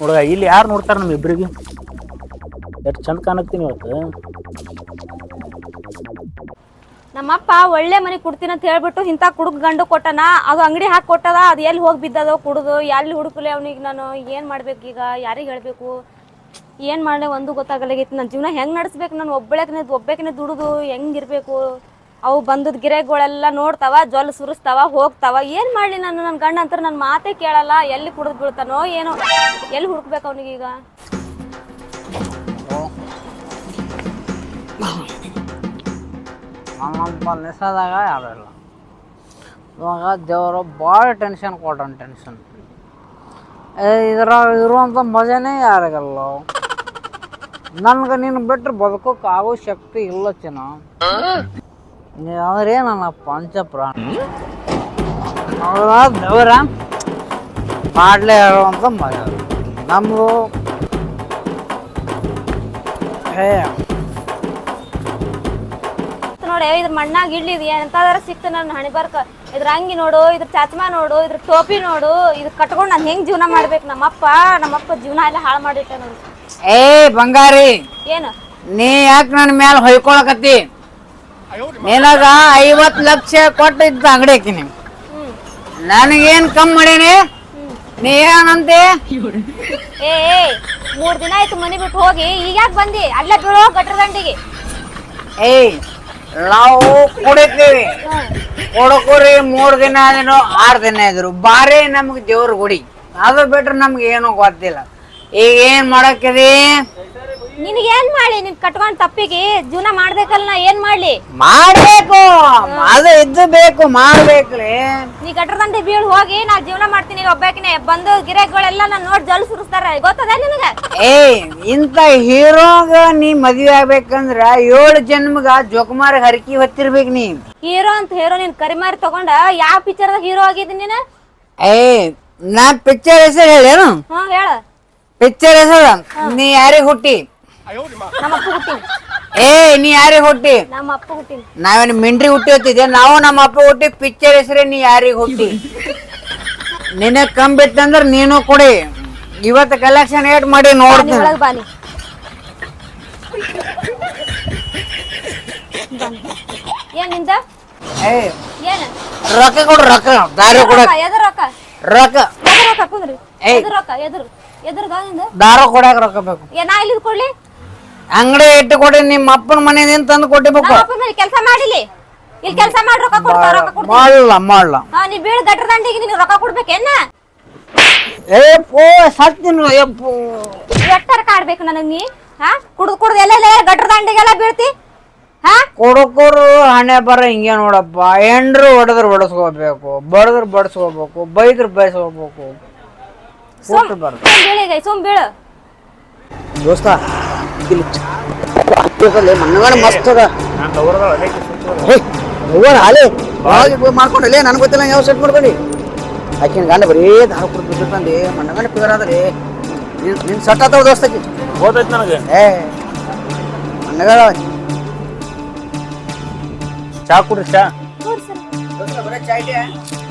ಹುಡುಗ, ಇಲ್ಲಿ ಯಾರು ನೋಡ್ತಾರೆ ನಮ್ಮ ಇಬ್ಬರಿಗೆ ಎಷ್ಟು ಚಂದ ಕಾಣತ್ತೀನಿ ಇವತ್ತು. ನಮ್ಮಪ್ಪ ಒಳ್ಳೆ ಮನೆ ಕೊಡ್ತೀನಿ ಅಂತ ಹೇಳ್ಬಿಟ್ಟು ಇಂಥ ಕುಡುಕ್ ಗಂಡು ಕೊಟ್ಟನ, ಅದು ಅಂಗಡಿ ಹಾಕಿ ಕೊಟ್ಟದ, ಅದು ಎಲ್ಲಿ ಹೋಗಿ ಬಿದ್ದದ ಕುಡ್ದು, ಎಲ್ಲಿ ಹುಡುಕಲಿ ಅವನಿಗೆ ನಾನು, ಏನು ಮಾಡ್ಬೇಕು ಈಗ, ಯಾರಿಗೆ ಹೇಳಬೇಕು? ಏನು ಮಾಡಲಿ ಒಂದು ಗೊತ್ತಾಗಲಾಗೈತಿ ನನ್ನ ಜೀವನ ಹೆಂಗೆ ನಡೆಸ್ಬೇಕು, ನಾನು ಒಬ್ಬಳೇಕನೇ ಒಬ್ಬೇಕನೇ ದುಡಿದು ಹೆಂಗಿರ್ಬೇಕು ಅವು ಬಂದದ ಗಿರೆಗಳೆಲ್ಲ ನೋಡ್ತಾವ ಜೊಲ್ ಸುರಿಸ್ತಾವ, ಹೋಗ್ತಾವ. ಏನು ಮಾಡಲಿ ನಾನು? ನನ್ನ ಗಂಡ ಅಂತ ನನ್ನ ಮಾತೇ ಕೇಳಲ್ಲ. ಎಲ್ಲಿ ಕುಡಿದ್ ಬೀಳ್ತಾನೋ ಏನೋ. ಎಲ್ಲಿ ಹುಡುಕ್ಬೇಕು ಅವನಿಗೀಗ? ನಮ್ಮಪ್ಪ ನೆಸದಾಗ ಯಾರು ಇಲ್ಲ ಇವಾಗ ದೇವರು ಭಾಳ ಟೆನ್ಷನ್ ಕೊಟ್ಟನ್ ಟೆನ್ಷನ್ ಇದ್ರಾಗ ಇರುವಂಥ ಮಜಾನೇ ಯಾರಿಗಲ್ಲ. ನನ್ಗೆ ನೀನು ಬಿಟ್ಟರೆ ಬದುಕೋಕೆ ಆಗೋ ಶಕ್ತಿ ಇಲ್ಲ ಚಿನ್ನ. ನೀ ಅಂದ್ರೆ ನನ್ನ ಪಂಚಪ್ರಾಣ. ಅವರ ದೇವರ? ಮಾಡ್ಲೇ ಹೇಳುವಂಥ ಮಗ. ನಮ್ಮದು ಹೇ. ನೋಡಿ ಇದ್ರ ಮಣ್ಣಾಗ ಇಡ್ಲಿ ಇದು ಎಂತಾದಾರ ಸಿಕ್ತು ನನ್ನ ಹಣೆ ಬರ್ಕ. ಇದ್ರ ಅಂಗಿ ನೋಡು ಇದ್ರ ಚಾಚ್ಮಾ ನೋಡು ಇದ್ರ ಟೋಪಿ ನೋಡು ಇದ್ ಕಟ್ಕೊಂಡು ನಾನು ಹೆಂಗ್ ಜೀವನ ಮಾಡ್ಬೇಕು ನಮ್ಮಪ್ಪ? ನಮ್ಮಪ್ಪ ಜೀವನ ಎಲ್ಲ ಹಾಳು ಮಾಡಿಟ್ಟ ನೋಡಿ. ಏ ಬಂಗಾರಿ ಏನು? ನೀ ಯಾಕೆ ನನ್ನ ಮೇಲೆ ಹೊಯ್ಕೊಳಕತ್ತಿ? ನಿನಗ ಐವತ್ತು ಲಕ್ಷ ಕೊಟ್ಟು ಇದ್ದ ಅಂಗಡಿ ಹಾಕಿನಿ ಹ್ಮ್ ನನಗೇನ್ ಕಮ್ಮಿ ಮಾಡೇನಿ ನೀ ಏನಂತೆ? ಏ ಏ ಮೂರ್ ದಿನ ಆಯ್ತು ಮನೆ ಬಿಟ್ಟು ಹೋಗಿ ಈಗ ಯಾಕೆ ಬಂದಿ? ಅಲ್ಲೇ ಬೀಳೋ ಗಟ್ರ ದಂಡಿಗೆ. ಏಯ್ ನಾವು ಕುಡಿತೀವಿ. ಕೊಡಕೋರಿ ಮೂರ್ ದಿನ ಆದ್ರು ಆರು ದಿನ ಇದ್ರು ಬಾರಿ ನಮ್ಗೆ ದೇವ್ರ ಗುಡಿ. ಅದು ಬಿಟ್ರೆ ನಮ್ಗೆ ಏನೂ ಗೊತ್ತಿಲ್ಲ. ಈಗ ಏನ್ ಮಾಡಕ್ಕಿದಿ ನಿನಗೇನ್ ಮಾಡಿ ನಿನ್ ಕಟ್ಕೊಂಡ್ ತಪ್ಪಿಗೆ ಜೀವನ ಮಾಡ್ಬೇಕಲ್ಲ ನಾ ಏನ್ ಮಾಡ್ಲಿ? ಮಾಡ್ಬೇಕು ಅದು ಇದ್ದು ಬೇಕು ಮಾಡ್ಬೇಕ್ರಿ ನೀ ಗಟ್ರ ದಂಡಿ ಬೀಳ್ ಹೋಗಿ ನಾ ಜೀವನ ಮಾಡ್ತೀನಿ ಈಗ ಒಬ್ಬಾಕಿನೇ. ಬಂದು ಗಿರಾಕಿಗಳೆಲ್ಲ ನಾನು ನೋಡಿ ಜಲ್ ಸುರಿಸ್ತಾರ. ಗೊತ್ತದ ನಿನಗ? ಏ ಇಂತ ಹೀರೋಗ ನೀ ಮದ್ವೆ ಆಗ್ಬೇಕಂದ್ರ ಏಳು ಜನ್ಮಗ ಜೋಕುಮಾರ್ ಹರಕಿ ಹೊತ್ತಿರ್ಬೇಕು ನೀ. ಹೀರೋ ಅಂತ ಹೀರೋ ನೀನ್ ಕರಿಮಾರಿ ತಗೊಂಡ ಯಾವ ಪಿಕ್ಚರ್ದಾಗ ಹೀರೋ ಆಗಿದ್ದಿ ನೀನು? ಏ ನಾ ಪಿಕ್ಚರ್ ಹೆಸರು ಹೇಳೇನು ಹಾ ಹೇಳ. ಪಿಕ್ಚರ್ ಹೆಸರು ನೀ ಯಾರಿಗೆ ಹುಟ್ಟಿ? ನಮ್ಮ ಅಪ್ಪ ಹುಟ್ಟಿನಿ. ಏ ನೀ ಯಾರಿಗೆ ಹುಟ್ಟಿ? ನಮ್ಮ ಅಪ್ಪ ಹುಟ್ಟಿನಿ. ನಾವೇನು ಮಿಂಡ್ರಿ ಹುಟ್ಟಿ ಹೊತ್ತಿದ್ದೆ ನಾವು ನಮ್ಮ ಅಪ್ಪ ಹುಟ್ಟಿ ಪಿಕ್ಚರ್ ಹೆಸರೇ ನೀ ಯಾರಿಗೆ ಹುಟ್ಟಿ? ನಿನಗ್ ಕಂಬಿತ್ತಂದ್ರ ನೀನು ಕೊಡಿ. ಇವತ್ತು ಕಲೆಕ್ಷನ್ ಏಟ್ ಮಾಡಿ ನೋಡ್ತೀನಿ. ಏನಿಂದ ಬಾನಿ ಬಾನಿ. ಏನ್ನಿಂದ? ಏಯ್ ಏನ್? ರೊಕ್ಕ ಕೊಡು ರೊಕ್ಕ. ದಾರು ಕೊಡ ಎದ್ರ ರೊಕ್ಕ? ರೊಕ್ಕ. ಎದ್ರ ರೊಕ್ಕ ಕುಂದ್ರಿ. ಏಯ್. ಎದ್ರ ರೊಕ್ಕ ಎದ್ರ. ಎದ್ರದ ನಿಂದ? ದಾರ ಕೊಡಕ್ ರೊಕ್ಕ ಬೇಕು. ಏ ನಾ ಕೊಡ್ಲಿ? ಅಂಗಡಿ ಇಟ್ಟು ಕೊಡಿ ನಿಮ್ಮ ಅಪ್ಪನ ಮನೆಯಿಂದ ತಂದು ಕೊಟ್ಟಿಬೇಕು ಕೆಲಸ ಮಾಡಿಲಿ. ಇಲ್ಲಿ ಕೆಲಸ ಮಾಡಿ ರೊಕ್ಕ ಕೊಡ್ತಾವ ರೊಕ್ಕ ಮಾಡಲ್ಲ ಮಾಡಲ್ಲ ಹಾ ನೀ ಬೀಳ್ ಗಟ್ರ ದಂಡಿಗೆ ನೀನು ರೊಕ್ಕ ಕೊಡ್ಬೇಕೇನ ಏ ಪೋ ಸತ್ತಿನ ಯಪ್ಪು ಎಟ್ಟರ ಕಾಡ್ಬೇಕು ನನಗೆ ನೀ? ಹಾ ಕುಡ್ದು ಕುಡ್ದು ಎಲ್ಲ ಗಟ್ರ ದಂಡಿಗೆಲ್ಲ ಬೀಳ್ತಿ? ಹಾ? ಕೊಡಕೋರು ಹಣೆ ಬರ ಹಿಂಗೆ ನೋಡಪ್ಪ. ಎಂಡ್ರು ಹೊಡೆದ್ರು ಹೊಡೆಸ್ಕೋಬೇಕು ಬಡದ್ರು ಬಡಿಸ್ಕೋಬೇಕು ಬೈದ್ರು ಬಯಸ್ಕೋಬೇಕು ಸುಮ್ ಸುಮ್ ಬೀಳಿಗ ಸುಮ್ ಬೀಳು. ದೋಸ್ತ ಇಲ್ಲಿ ಮನ್ನಗಣ ಮಸ್ತ್ ಅದ ನನಗೆ ಗೊತ್ತಿಲ್ಲ ಯಾವ ಸೆಟ್ ಮಾಡ್ಕೊಂಡು ಆಕಿನ ಗಂಡ ಬರೀ ದಾರ ಕುಡ್ದು ಬಿಟ್ಟಿರ್ತಂದೆ ಮಣ್ಣಗಣ ಪಿಗರ್ ನಿನ್ ಸಟ್ ಆತಾವ ದೋಸ್ತಕ್ಕೆ ಹೋದೈತಿ ನನಗೆ ಏ ಮಣ್ಣಗಳ ಚಾ ಕುಡ್ರಿ ಚಾ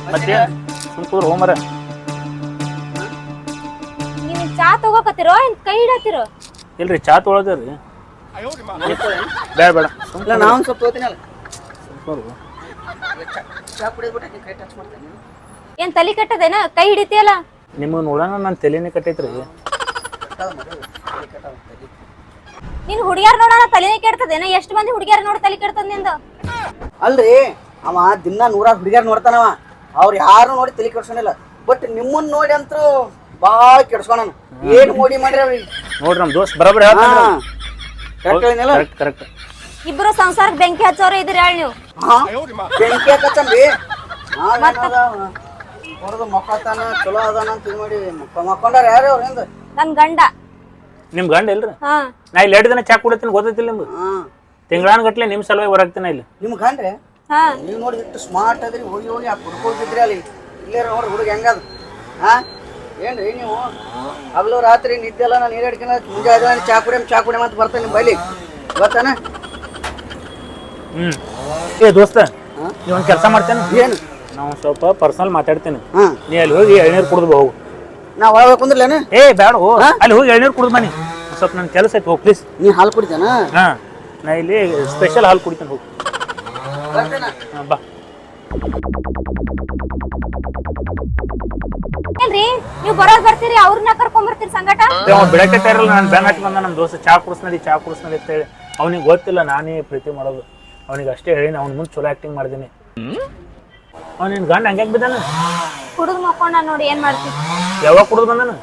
ಮತ್ತೆ ಚಾ ತಗೋಕತ್ತಿರೋ ಕೈ ಹಿಡತ್ತಿರೋ ಇಲ್ರಿ ಚಾ ತೊಗೊಳದ್ರಿ ಬೇಡ ಬೇಡ. ಸುಮ್ ಇಲ್ಲ ನಾವು ಸ್ವಲ್ಪ ತೋತೀನಲ್ಲ ಕೂರು. ಚಾ ಕುಡಿದ್ಬಿಟ್ಟು ಕೈ ಟಚ್ ಮಾಡ್ತೇನೆ ಏನ್ ತಲೆ ಕಟ್ಟದೇನ? ಕೈ ಹಿಡಿತಿಯಲ್ಲ? ನಿಮಗೆ ನೋಡೋಣ ನನ್ನ ತಲೆನೇ ಕಟ್ಟೈತ್ರಿ. ನೀನ್ ಹುಡುಗ್ಯಾರ ನೋಡೋಣ ತಲೆನೇ ಕೆಡ್ತದೇನ? ಎಷ್ಟು ಮಂದಿ ಹುಡುಗ್ಯಾರ ನೋಡಿ ತಲೆ ಕೆಡ್ತದ ನಿಂದ? ಅಲ್ರಿ ಅವ ದಿನ ನೂರಾರು ಹುಡುಗಿಯರ್ ನೋಡ್ತಾನವ. ಅವ್ರು ಯಾರು ನೋಡಿ ತಲೆ ಕೆಡ್ಸೋನಿಲ್ಲ. ಬಟ್ ನಿಮ್ಮನ್ನ ನೋಡಿ ಅಂತೂ ಭಾಳ ಕೆಡ್ಸ್ಕೊಣ ಏನ್ ಮೋಡಿ ಮಾಡ್ರಿ ಅವ್ರಿಗೆ ನೋಡ್ರಿ ನಮ್ಮ ದೋಸ್ತ್ ಬರಬ್ರಿ ಹೇಳ್ತಾನೆ ಕರೆಕ್ಟ್ ಕರೆಕ್ಟ್ ಇಬ್ರು ಸಂಸಾರಕ್ಕೆ ಬೆಂಕಿ ಹಚ್ಚೋರು ಇದ್ರಿ ಹೇಳಿ ನೀವು. ಹಾ? ಬೆಂಕಿ ಹಾಕತ್ತನ್ರಿ ಹೊರದು ಮಕ್ಕಳತಾನ ಚಲೋ ಅದಾನ ಅಂತ ಇದು ಮಾಡಿ ಮಕ್ಕ ಮಕ್ಕೊಂಡಾರ ಯಾರು ಅವ್ರ ಹಿಂದ? ನನ್ ಗಂಡ. ನಿಮ್ ಗಂಡ ಇಲ್ರಿ? ಹಾ. ನಾ ಇಲ್ಲಿ ಎರಡು ದಿನ ಚಾ ಕುಡಿತೀನಿ ಗೊತ್ತೈತಿಲ್ಲ ನಿಮ್ಗೆ ಹಾ. ತಿಂಗಳಾನ ಗಟ್ಲೆ ನಿಮ್ ಸಲುವಾಗಿ ಹೊರಗ್ತೀನಿ ಇಲ್ಲಿ. ನಿಮ್ ಗಂಡ್ರೆ? ಹಾ. ನೀವು ನೋಡಿ ಇಷ್ಟು ಸ್ಮಾರ್ಟ್ ಅದ್ರಿ ಹೋಗಿ ಹೋಗಿ ಆ ಕುಡ್ಕೊಂಡಿದ್ರಿ ಅಲ್ಲಿ. ಇಲ್ಲೇ ನೋಡ್ರಿ ಹುಡುಗ ಹೆಂಗದ? ಹಾ? ಏನ್ರಿ ನೀವು? ಹಗಲು ರಾತ್ರಿ ನಿದ್ದೆ ಎಲ್ಲ ನಾನು ನೀರು ಹಿಡ್ಕೊಂಡ ಮುಂಜಾನೆ ಚಾ ಕುಡಿಯಮ್ ಚಾ ಕುಡಿಯಮ್ ಅಂತ ಬರ್ತೇನೆ ಬೈಲಿ ಗೊತ್ತಾನ? ಹ್ಮ್. ಏ ದೋಸ್ತ ನೀ ಒಂದ್ ಕೆಲಸ ಮಾಡ್ತೇನೆ. ಏನು? ನಾವು ಸ್ವಲ್ಪ ಪರ್ಸನಲ್ ಮಾತಾಡ್ತೀನಿ. ಹಾ. ನೀ ಅಲ್ಲಿ ಹೋಗಿ ಎಳ್ನೀರು ಕುಡಿದು ಹೋಗು. ನಾ ಒಳಗೆ ಅಂದ್ರಲ್ಲೇನು ಏ ಬೇಡ ಹೋ. ಅಲ್ಲಿ ಹೋಗಿ ಎಳ್ನೀರು ಕುಡಿದು ಬನ್ನಿ ಸ್ವಲ್ಪ ನನ್ನ ಕೆಲಸ ಐತೆ ಹೋಗಿ ಪ್ಲೀಸ್ ನೀ ಹಾಲು ಕುಡಿತಾನ? ಹಾ. ನಾ ಇಲ್ಲಿ ಸ್ಪೆಷಲ್ ಹಾಲು ಕುಡಿತೇನೆ ಹೋಗಿ. ಹಾ, ಬಾ. ಏನ್ರಿ ನೀವು ಬರೋದ್ ಬರ್ತೀರಿ ಅವ್ರನ್ನ ಕರ್ಕೊಂಡ್ ಬರ್ತೀರಿ ಸಂಗಟ? ಅವ್ನ್ ಬಿಡಕ್ಕೆ ತಯಾರಿಲ್ಲ ನಾನು ಬೆನ್ ಹಾಕಿ ಬಂದ ನಮ್ಮ ದೋಸ್ತ ಚಾ ಕುಡಿಸ್ನದಿ ಚಾ ಕುಡಿಸ್ನದಿ ಅಂತ ಹೇಳಿ ಅವ್ನಿಗೆ ಗೊತ್ತಿಲ್ಲ ನಾನೇ ಪ್ರೀತಿ ಮಾಡೋದು. ಅವನಿಗೆ ಅಷ್ಟೇ ಹೇಳಿ ಅವ್ನ ಮುಂದೆ ಚಲೋ ಆಕ್ಟಿಂಗ್ ಮಾಡಿದೀನಿ. ಅವ್ನು ನಿನ್ನ ಗಂಡ ಹಂಗ್ಯಾಕೆ ಬಿದ್ದಾನ? ಕುಡಿದ್ ಮಕ್ಕೊಂಡ ನೋಡಿ ಏನ್ ಮಾಡ್ತೀವಿ ಯಾವಾಗ ಕುಡಿದು ಬಂದಾನ?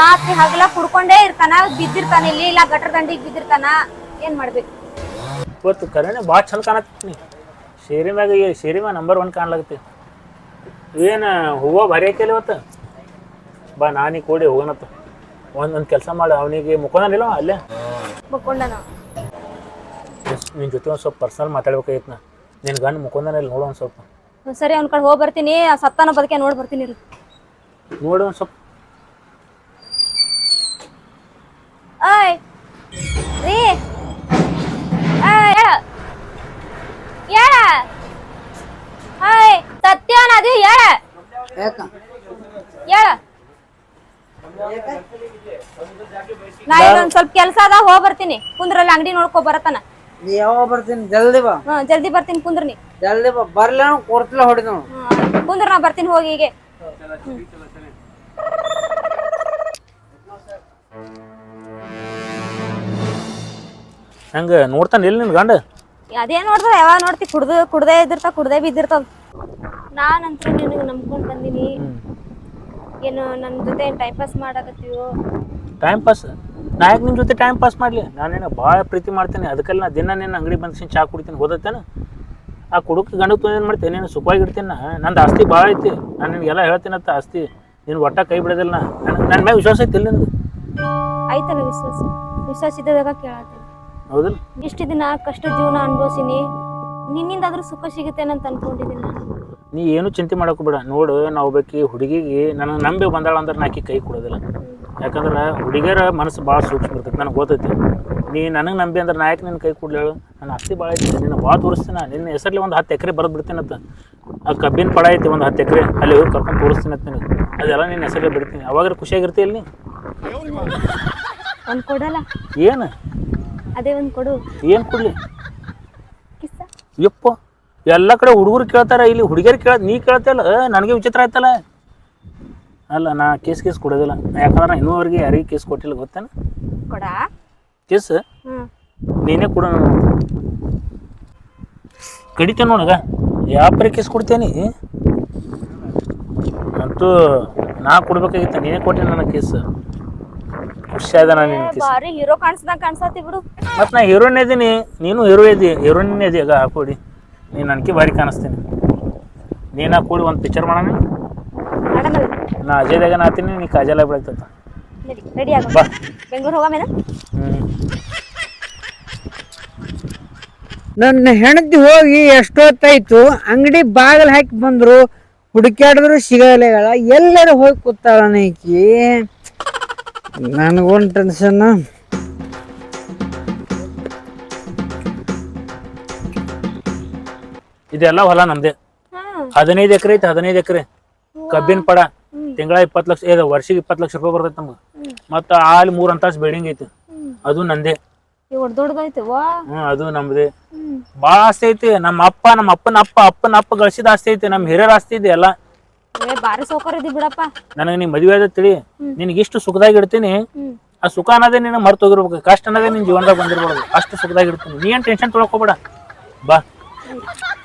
ರಾತ್ರಿ ಹಗಲ ಕುಡ್ಕೊಂಡೇ ಇರ್ತಾನ ಬಿದ್ದಿರ್ತಾನ ಇಲ್ಲಿ ಇಲ್ಲ ಗಟ್ರ ದಂಡಿಗೆ ಬಿದ್ದಿರ್ತಾನ ಏನ್ ಮಾಡ್ಬೇಕು? ಇವತ್ತು ಕರೆನೆ ಭಾಳ ಚಂದ ಕಾಣತ್ತೀನಿ ಶೇರಿ ಮ್ಯಾಗ ಈ ಶೇರಿ ಮ್ಯಾಗ ನಂಬರ್ ಒನ್ ಕಾಣ್ಲಾಗತ್ತೆ ಏನು ಹೂವು ಭಾರಿ ಆಯ್ತಲ್ಲ ಇವತ್ತು? ಬಾ ನಾನೀಗ ಕೂಡಿ ಹೋಗೋಣತ್ತ ಒಂದೊಂದು ಕೆಲಸ ಮಾಡಿ ಅವನಿಗೆ ಮುಖೋನಿಲ್ಲ ಅಲ್ಲೇ? ಮುಕ್ಕೊಂಡನ ನಿನ್ನ ಜೊತೆ ಒಂದು ಸ್ವಲ್ಪ ಪರ್ಸನಲ್ ಮಾತಾಡ್ಬೇಕಾಗಿತ್ತು ನಾ. ನಿನ್ನ ಗಂಡ ಮುಖೋನಿಲ್ಲ ನೋಡು ಒಂದು ಸ್ವಲ್ಪ. ಸರಿ ಅವ್ನ ಕಡೆ ಹೋಗಿ ಬರ್ತೀನಿ ಆ ಸತ್ತಾನ ಬದುಕೆ ನೋಡಿ ಬರ್ತೀನಿ ರೀ ನೋಡು ಒಂದು ಸ್ವಲ್ಪ. ಏಯ್ ರೀ ಏಳ ಏಳ ಓಯ್ ಸತ್ಯಾನ ಅದು ಹೇಳ. ಹೇಳ. ನಾ ಇನ್ನೊಂದ್ ಸ್ವಲ್ಪ ಕೆಲ್ಸ ಅದ ಹೋಗ್ ಬರ್ತೀನಿ. ಕುಂದ್ರಲ್ಲಿ ಅಂಗಡಿ ನೋಡ್ಕೊ ಬರತನ. ನೀ ಯಾವಾಗ ಬರ್ತೀನಿ? ಜಲ್ದಿ ಬಾ. ಹಾ ಜಲ್ದಿ ಬರ್ತೀನಿ ಕುಂದ್ರನಿ ಜಲ್ದಿ ಬಾ. ಬರ್ಲ ಕೊಡ್ತಿಲ್ಲ ಹೊಡಿದ ಕುಂದ್ರ ನಾ ಬರ್ತೀನಿ ಹೋಗಿ ಹೀಗೆ. ಹಂಗ ನೋಡ್ತಾನೆ ಎಲ್ಲಿ ನಿನ್ ಗಂಡ? ಅದೇ ನೋಡ್ತಾರ ಯಾವಾಗ ನೋಡ್ತಿ ಕುಡ್ದು ಕುಡ್ದೇ ಇದ್ದಿರ್ತಾವ ಕುಡ್ದೇ ಬಿದ್ದಿರ್ತದ ನಾನಂತೂ ನಿನಗೆ ನಂಬ್ಕೊಂಡು ಬಂದಿನಿ. ಏನು ನನ್ನ ಜೊತೆ ಟೈಮ್ ಪಾಸ್ ಮಾಡಕತ್ತೀವೋ ಟೈಮ್ ಪಾಸ್ ನಾ ಯಾಕೆ ನಿನ್ನ ಜೊತೆ ಟೈಮ್ ಪಾಸ್ ಮಾಡಲಿ? ನಾನೇನು ಭಾಳ ಪ್ರೀತಿ ಮಾಡ್ತೀನಿ. ಅದಕ್ಕೆಲ್ಲ ನಾ ದಿನ ನಿನ್ನ ಅಂಗಡಿ ಬಂದು ಚಾ ಕುಡಿತೀನಿ. ಓದತ್ತೇನ ಆ ಕುಡುಕ ತುಂಬ ಏನು ಮಾಡ್ತೇನೆ ನೀನು ಸುಖವಾಗಿ ಇಡ್ತೀನಿ ನಾ. ನಂದು ಆಸ್ತಿ ಭಾಳ ಐತಿ. ನಾನು ನಿನಗೆಲ್ಲ ಹೇಳ್ತೀನತ್ತ ಆಸ್ತಿ. ನೀನು ಒಟ್ಟ ಕೈ ಬಿಡೋದಿಲ್ಲ ನಾ. ನನ್ನ ಮ್ಯಾಗ ವಿಶ್ವಾಸ ಐತಿ ಇಲ್ಲ ನಿನಗೆ? ಆಯ್ತಲ್ಲ ವಿಶ್ವಾಸ. ವಿಶ್ವಾಸ ಇದ್ದಾಗ ಕೇಳತ್ತೀನಿ. ಹೌದಲ್ಲ? ಇಷ್ಟು ದಿನ ಕಷ್ಟ ಜೀವನ ಅನುಭವಿಸಿನಿ. ನಿನ್ನಿಂದಾದ್ರೂ ಸುಖ ಸಿಗುತ್ತೇನಂತ ಅನ್ಕೊಂಡಿದ್ದೀನಿ ನಾನು. ನೀ ಏನು ಚಿಂತೆ ಮಾಡೋಕೆ ಬಿಡ. ನೋಡು ನಾವು ಬೇಕಿ ಹುಡುಗಿಗೆ ನನಗೆ ನಂಬಿ ಬಂದಾಳ ಅಂದ್ರೆ ನಾ ಆಕಿ ಕೈ ಕೊಡೋದಿಲ್ಲ. ಯಾಕಂದ್ರೆ ಹುಡುಗಿಯರ ಮನಸ್ಸು ಭಾಳ ಸೂಕ್ಷ್ಮ ಇರ್ತೈತೆ ನನಗೆ ಗೊತ್ತೈತಿ. ನೀ ನನಗೆ ನಂಬಿ ಅಂದ್ರೆ ನಾ ಯಾಕೆ ನಿನ್ನ ಕೈ ಕೊಡ್ಲೇಳು ನನ್ನ ಅಸ್ತಿ ಭಾಳ ಐತಿ ನಿನ್ನ ಭಾಳ ತೋರಿಸ್ತೀನಿ ನಿನ್ನ ಹೆಸರಲ್ಲಿ ಒಂದು ಹತ್ತು ಎಕರೆ ಬರೆದು ಬಿಡ್ತೀನಂತ ಆ ಕಬ್ಬಿನ ಪಡ ಐತಿ ಒಂದು ಹತ್ತು ಎಕರೆ ಅಲ್ಲಿ ಹೋಗಿ ಕರ್ಕೊಂಡು ತೋರಿಸ್ತೀನಿ ಅಂತ ನಿನಗೆ ಅದೆಲ್ಲ ನಿನ್ನ ಹೆಸರಲ್ಲಿ ಬಿಡ್ತೀನಿ. ಅವಾಗ ಖುಷಿಯಾಗಿರ್ತಿ ಇಲ್ಲಿ ಒಂದು ಕೊಡಲ್ಲ. ಏನು? ಅದೇ ಒಂದು ಕೊಡು. ಏನು ಕೊಡಲಿ? ಯಪ್ಪ. ಎಲ್ಲ ಕಡೆ ಹುಡುಗರು ಕೇಳ್ತಾರೆ ಇಲ್ಲಿ ಹುಡುಗಿಯರು ಕೇಳ ನೀ ಕೇಳ್ತಲ್ಲ ನನಗೆ ವಿಚಿತ್ರ ಆಯ್ತಲ್ಲ. ಅಲ್ಲ ನಾ ಕೇಸ್ ಕೇಸ್ ಕೊಡೋದಿಲ್ಲ. ಯಾಕಂದ್ರೆ ನಾ ಇನ್ನೂವರೆಗೆ ಯಾರಿಗೆ ಕೇಸ್ ಕೊಟ್ಟಿಲ್ಲ ಗೊತ್ತೇನ? ಕೊಡ. ಕೇಸ್? ನೀನೇ ಕೊಡ ಕಡಿತೇನೆ ನೋಡಗ ಯಾಪರಿ ಕೇಸ್ ಕೊಡ್ತೇನೆ? ಅಂತೂ ನಾ ಕೊಡ್ಬೇಕಾಗಿತ್ತ ನೀನೇ ಕೊಟ್ಟೆ ನನ್ನ ಕೇಸ್. ಖುಷಿ ಅದ ನಾನು ನಿನ್ನ ಕೇಸ್. ಬಾರಿ ಹೀರೋ ಕಾಣಿಸ್ದಂಗ ಕಾಣಿಸತಿ ಬಿಡು. ಮತ್ತೆ ನಾ ಹೀರೋಯಿನ್ ಇದ್ದೀನಿ ನೀನು ಹೀರೋ ಇದ್ದೀ ಹೀರೋಯಿನ್ ಇದೀಗ ಹಾಕೊಡಿ. ನೀನು ನನಗೆ ಭಾರಿ ಕಾಣಿಸ್ತೀನಿ. ನೀನ ಕೂಡಿ ಒಂದು ಪಿಕ್ಚರ್ ಮಾಡೋಣ? ನಾ ಅಜಯ್ದಾಗ ನಾತೀನಿ ನೀ ಕಾಜಲ ಬೆಳೀತದ ನಡಿ ರೆಡಿ ಆಗ. ಬಾ. ಬೆಂಗಳೂರು ಹ್ಞೂ ನನ್ನ ಹೆಂಡತಿ ಹೋಗಿ ಎಷ್ಟೊತ್ತಾಯ್ತು ಅಂಗಡಿ ಬಾಗಿಲು ಹಾಕಿ ಬಂದ್ರು ಹುಡುಕ್ಯಾಡಿದ್ರು ಸಿಗಲೇಗಳ ಎಲ್ಲರೂ ಹೋಗಿ ಕೂತಾಳ ಈಕಿ ನನಗೊಂದು ಟೆನ್ಷನ್ ಇದೆಲ್ಲ ಹೊಲ ನಮ್ದೆ. ಹದಿನೈದು ಎಕರೆ ಐತಿ ಹದಿನೈದು ಎಕರೆ. ಕಬ್ಬಿನ ಪಡ ತಿಂಗಳ ಇಪ್ಪತ್ತು ಲಕ್ಷ ಏ ವರ್ಷಕ್ಕೆ ಇಪ್ಪತ್ತು ಲಕ್ಷ ರೂಪಾಯಿ ಬರ್ತೈತೆ ನಮ್ಗೆ. ಮತ್ತ ಆಲ್ ಮೂರು ಅಂತಾಸ್ ಬಿಲ್ಡಿಂಗ್ ಐತಿ. ಅದು ನಂದೇ. ಅದು ನಮ್ದೇ. ಬಾಳ ಆಸ್ತಿ ಐತಿ ನಮ್ಮ ಅಪ್ಪ ನಮ್ಮ ಅಪ್ಪನ ಅಪ್ಪ ಅಪ್ಪನ ಅಪ್ಪ ಗಳಿಸಿದ ಆಸ್ತಿ ಐತಿ ನಮ್ಮ ಹಿರಿಯರ ಆಸ್ತಿ ಇದೆ ಎಲ್ಲ. ಏ ಬಾರಿ ಸೌಕರ್ಯ ಇದಿ ಬಿಡಪ್ಪ. ನನಗೆ ನೀ ಮದುವೆ ಆದ ತಿಳಿ ನಿನಗೆ ಇಷ್ಟು ಸುಖದಾಗ ಇಡ್ತೀನಿ ಆ ಸುಖ ಅನ್ನೋದೇ ನಿನ್ನ ಮರ್ತು ಹೋಗಿರ್ಬೇಕು ಕಷ್ಟ ಅನ್ನೋದೇ ನಿನ್ನ ಜೀವನದಾಗ ಬಂದಿರ್ಬಾರ್ದು. ಅಷ್ಟು ಸುಖದಾಗ ಇಡ್ತೀನಿ. ನೀ ಏನು ಟೆನ್ಷನ್ ತೊಳ್ಕೊಬೇಡ ಬಾ.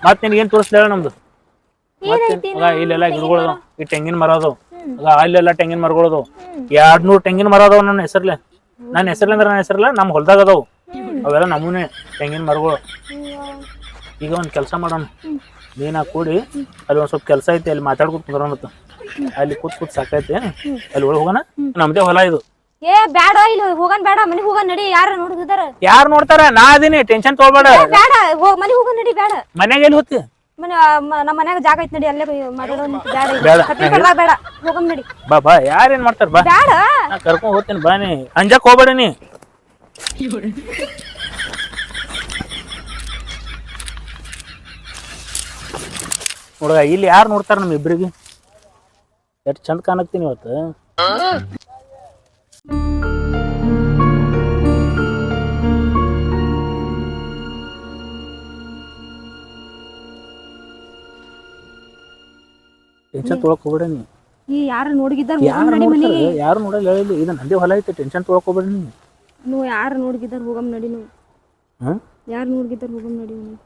ಮತ್ತೆ ನಿನ್ಗೆ ಏನ್ ತೋರಿಸ್ಲಿಲ್ಲ ನಮ್ದು. ಮತ್ತೆ ಇಲ್ಲೆಲ್ಲ ಗಿಡಗಳು ಈ ತೆಂಗಿನ ಮರ ಅದಾವ. ಅಲ್ಲೆಲ್ಲ ತೆಂಗಿನ ಮರಗಳು ಅದಾವ. ಎರಡ್ ನೂರ್ ತೆಂಗಿನ ಮರ ಅದಾವ ನನ್ನ ಹೆಸರ್ಲೆ. ನನ್ನ ಹೆಸರ್ಲೆ ಅಂದ್ರೆ ನನ್ನ ಹೆಸರಲ್ಲ ನಮ್ ಹೊಲ್ದಾಗ ಅದಾವ. ಅವೆಲ್ಲ ನಮೂನೆ ತೆಂಗಿನ ಮರಗಳು. ಈಗ ಒಂದು ಕೆಲಸ ಮಾಡೋಣ. ನೀನ ಕೂಡಿ ಅಲ್ಲಿ ಒಂದು ಸ್ವಲ್ಪ ಕೆಲಸ ಐತಿ ಅಲ್ಲಿ ಮಾತಾಡ್ಕೊತ ಕುಂದ್ರ ಅಲ್ಲಿ ಕೂತ್ ಕೂತ್ ಸಾಕೈತಿ ಅಲ್ಲಿ ಒಳಗೆ ಹೋಗೋಣ. ನಮ್ದೇ ಹೊಲ ಇದು. ಏ ಬ್ಯಾಡ ಇಲ್ಲಿ ಹೋಗನ್ ಬ್ಯಾಡ ಮನೆ ಹೋಗನ್ ನಡಿ ಯಾರು ನೋಡಿದಾರ ಯಾರು ನೋಡ್ತಾರ? ನಾ ಅದೀನಿ ಟೆನ್ಷನ್ ತಗೋಬೇಡ. ಬ್ಯಾಡ ಹೋಗ್ ಮನೆ ಹೋಗನ್ ನಡಿ ಬ್ಯಾಡ. ಮನ್ಯಾಗ ಎಲ್ಲಿ ಹೋಗ್ತಿ? ಮನೆ ನಮ್ಮ ಮನ್ಯಾಗ ಜಾಗ ಐತ್ ನಡಿ ಅಲ್ಲೇ ಬೇಡ ಇಲ್ಲಿ. ಬೇಡ. ಕಡ್ದಾಗ ಬೇಡ ಹೋಗನ್ ನಡಿ. ಬಾ ಬಾ ಯಾರೇನ್ ಮಾಡ್ತಾರ ಬಾ. ಬೇಡ ನಾ ಕರ್ಕೊಂಡ್ ಹೋಗ್ತೀನಿ ಬಾ ನೀ. ಅಂಜಕ್ ಹೋಗ್ಬೇಡ ನೀ. ನೋಡ ಇಲ್ಲಿ ಯಾರು ನೋಡ್ತಾರ ನಮ್ ಇಬ್ರಿಗೆ ಎಷ್ಟು ಚಂದ ಕಾಣಕ್ತೀನಿ ಇವತ್ತು. ಟೆನ್ಷನ್ ತೊಳಕ್ ಹೋಗ್ಬೇಡ ನೀ ಈ ಯಾರು ನೋಡಿಗಿದ್ದಾರ ಯಾರು ನೋಡ್ತಾರೆ? ಯಾರು ನೋಡಲ್ಲ ಹೇಳಿ ಇದು ನಂದೇ ಹೊಲ ಐತೆ ಟೆನ್ಷನ್ ತೊಳಕ್ ಹೋಗ್ಬೇಡ ನೀ ನೀವು ಯಾರು ನೋಡಿಗಿದ್ದಾರ ಹೋಗಮ್ ನಡಿ ನೀವು. ಹಾ? ಯಾರು ನೋಡಿಗಿದ್ದಾರ ಹೋಗಮ್ ನಡಿ ನೀವು.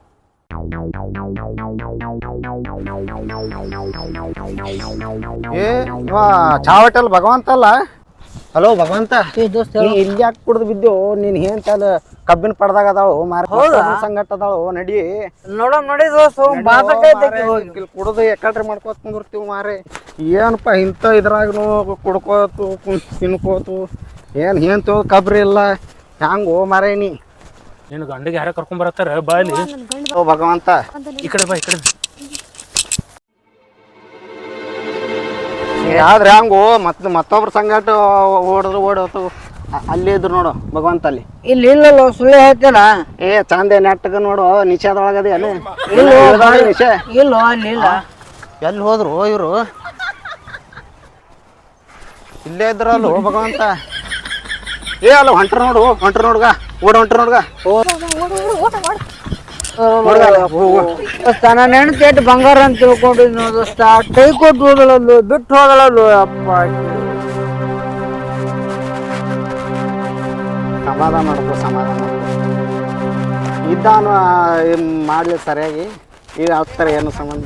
ಏ ಇವ ಚಾ ಹೋಟೆಲ್ ಭಗವಂತ ಅಲ್ಲ? ಹಲೋ ಭಗವಂತ. ನೀ ಇಲ್ಲಿ ಯಾಕೆ ಕುಡ್ದು ಬಿದ್ದು ನೀನ್ ಏನ್ ತಲ ಕಬ್ಬಿನ ಪಡ್ದಾಗ ಅದಾಳು ಮಾರ ಸಂಗಟ ಅದಾಳು ನಡಿ. ನೋಡ ನೋಡಿ ದೋಸ್ತು ಬಾತಕೈತೆ ಹೋಗಿ ಇಲ್ಲಿ ಕುಡ್ದು ಎಕಡ್ರಿ ಮಾಡ್ಕೋತ ಕುಂದಿರ್ತೀವಿ ಮಾರೆ. ಏನಪ್ಪ ಇಂಥ ಇದ್ರಾಗನು ಕುಡ್ಕೋತು ಕುಂತ್ ತಿನ್ಕೋತು? ಏನ್ ಏನ್ ತೋ ಕಬ್ರಿ ಇಲ್ಲ? ಹ್ಯಾಂಗೋ ಮಾರೇ ನೀ? ನಿನ್ನ ಗಂಡಿಗೆ ಯಾರ ಕರ್ಕೊಂಡ್ ಬರತ್ತಾರ? ಬಾ ಇಲ್ಲಿ. ಓ ಭಗವಂತ. ಈ ಕಡೆ ಬಾ ಈ ಕಡೆ ಆದ್ರೆ ಹಂಗು ಮತ್ ಮತ್ತೊಬ್ರ ಸಂಗಾಟ ಓಡಿದ್ರು ಓಡೋತು. ಅಲ್ಲಿ ಇದ್ರು ನೋಡು ಭಗವಂತ ಅಲ್ಲಿ ಇಲ್ಲಿ ಇಲ್ಲಲ್ಲ ಸುಳ್ಳು ಹೇಳ್ತೀನ ಏ ಚಂದೆ ನೆಟ್ಟಗ ನೋಡು ನಿಷೇಧೊಳಗದಿ ಅಲ್ಲಿ. ಇಲ್ಲ ನಿಷೇ. ಇಲ್ಲ ಅಲ್ಲಿ ಇಲ್ಲ. ಎಲ್ಲಿ ಹೋದ್ರು ಇವರು? ಇಲ್ಲೇ ಇದ್ರಲ್ಲ ಭಗವಂತ. ಏ ಅಲ್ಲ ಹೊಂಟ್ರ ನೋಡು ಹೊಂಟ್ರ ನೋಡ್ಗ ಓಡ ಹೊಂಟ್ರ ನೋಡ್ಗ. ಓಡ. ದೋಸ್ತ ನನ್ನ ಹೆಣ್ತಿ ಬಂಗಾರ ಅಂತ ತಿಳ್ಕೊಂಡಿದ್ನು ದೋಸ್ತ. ಕೈ ಕೊಟ್ಟು ಹೋದಳಲ್ಲು, ಬಿಟ್ಟು ಹೋದಳಲ್ಲು, ಅಪ್ಪ. ಸಮಾಧಾನ ಮಾಡ್ಕೋ ಸಮಾಧಾನ ಮಾಡ್ಕೋ. ಇದ್ದಾನು ಮಾಡಲಿ ಸರಿಯಾಗಿ. ಈಗ ಆಗ್ತಾರೆ ಏನು ಸಂಬಂಧ